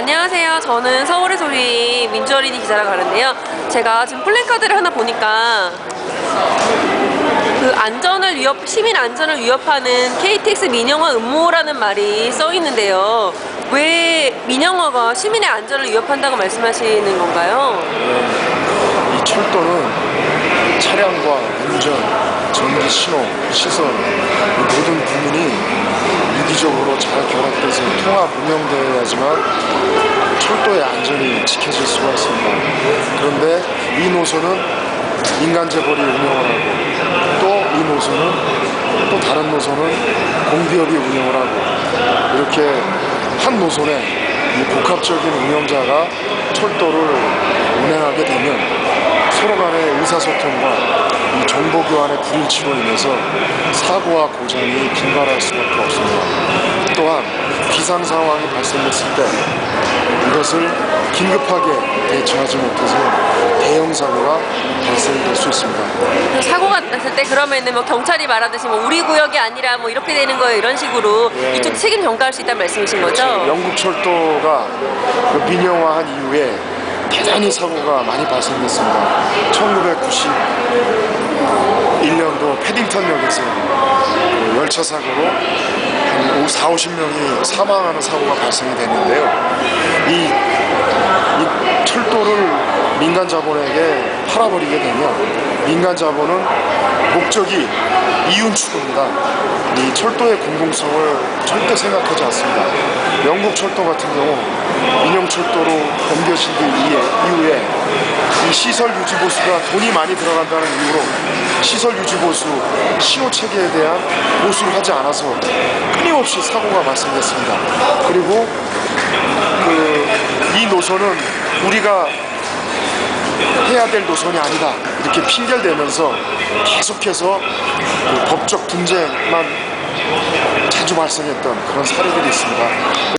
안녕하세요. 저는 서울의 소리 민주어린이 기자라고 하는데요. 제가 지금 플래카드를 하나 보니까 그 안전을 위협, 시민 안전을 위협하는 KTX 민영화 음모라는 말이 써 있는데요. 왜 민영화가 시민의 안전을 위협한다고 말씀하시는 건가요? 이 철도는 차량과 운전, 전기 신호, 이 모든 부분이 유기적으로 잘 결합돼서 통합 운영되어야지만 철도의 안전이 지켜질 수가 있습니다. 그런데 이 노선은 민간 재벌이 운영을 하고 또 이 노선은 또 다른 노선은 공기업이 운영을 하고 이렇게 한 노선에 이 복합적인 운영자가 철도를 운행하게 되면 서로 간의 의사소통과 이 정보 교환의 불일치로 인해서 사고와 고장이 빈발할 수밖에 없습니다. 또한 비상 상황이 발생했을 때 이것을 긴급하게 대처하지 못해서 대형 사고가 발생될 수 있습니다. 그 사고가 났을 때 그러면은 뭐 경찰이 말하듯이 뭐 우리 구역이 아니라 뭐 이렇게 되는 거예요 이런 식으로 예. 이쪽 책임 전가할 수 있다는 말씀이신 거죠? 영국 철도가 그 민영화한 이후에 대단히 사고가 많이 발생됐습니다. 1991년도 패딩턴역에서 그 열차 사고로 한 4, 50명이 사망하는 사고가 발생이 됐는데요. 이, 이 철도를 민간 자본에게 팔아버리게 되면 민간 자본은 목적이 이윤 추구입니다. 이 철도의 공공성을 절대 생각하지 않습니다. 영국 철도 같은 경우 민영철도로 옮겨진 뒤 이후에 이 시설 유지 보수가 돈이 많이 들어간다는 이유로 시설 유지 보수 신호 체계에 대한 보수를 하지 않아서 끊임없이 사고가 발생했습니다. 그리고 그 이 노선은 우리가 해야 될 노선이 아니다 이렇게 핑계를 대면서 계속해서 그 법적 분쟁만 자주 발생했던 그런 사례들이 있습니다.